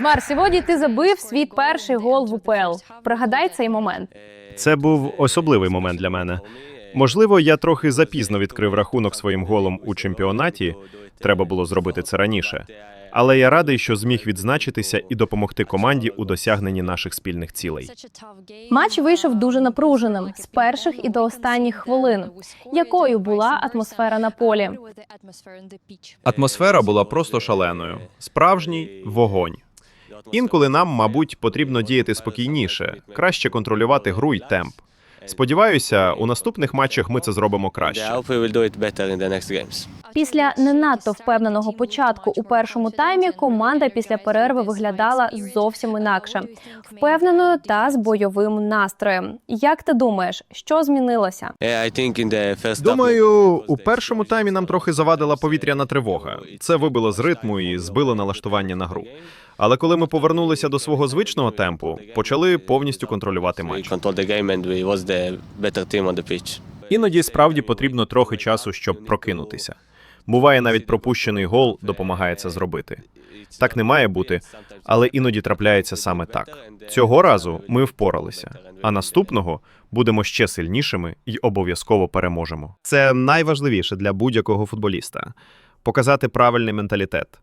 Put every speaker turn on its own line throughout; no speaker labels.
Мар, сьогодні ти забив свій перший гол в УПЛ. Пригадай цей момент.
Це був особливий момент для мене. Можливо, я трохи запізно відкрив рахунок своїм голом у чемпіонаті. Треба було зробити це раніше. Але я радий, що зміг відзначитися і допомогти команді у досягненні наших спільних цілей.
Матч вийшов дуже напруженим з перших і до останніх хвилин. Якою була атмосфера на полі?
Атмосфера була просто шаленою. Справжній вогонь. Інколи нам, мабуть, потрібно діяти спокійніше, краще контролювати гру й темп. Сподіваюся, у наступних матчах ми це зробимо краще.
Після не надто впевненого початку у першому таймі команда після перерви виглядала зовсім інакше, впевненою та з бойовим настроєм. Як ти думаєш, що змінилося?
Half-
Думаю, у першому таймі нам трохи завадила повітряна тривога. Це вибило з ритму і збило налаштування на гру. Але коли ми повернулися до свого звичного темпу, почали повністю контролювати матч. Іноді справді потрібно трохи часу, щоб прокинутися. Буває, навіть пропущений гол допомагає це зробити. Так не має бути, але іноді трапляється саме так. Цього разу ми впоралися, а наступного будемо ще сильнішими і обов'язково переможемо. Це найважливіше для будь-якого футболіста показати правильний менталітет.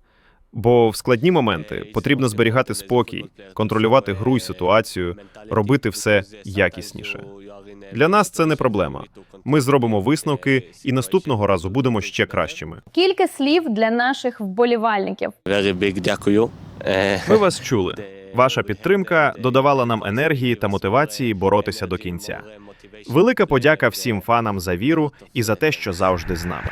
Бо в складні моменти потрібно зберігати спокій, контролювати гру й ситуацію, робити все якісніше. Для нас це не проблема. Ми зробимо висновки і наступного разу будемо ще кращими.
Кілька слів для наших вболівальників.
Дякую.
Ми вас чули. Ваша підтримка додавала нам енергії та мотивації боротися до кінця. Велика подяка всім фанам за віру і за те, що завжди з нами.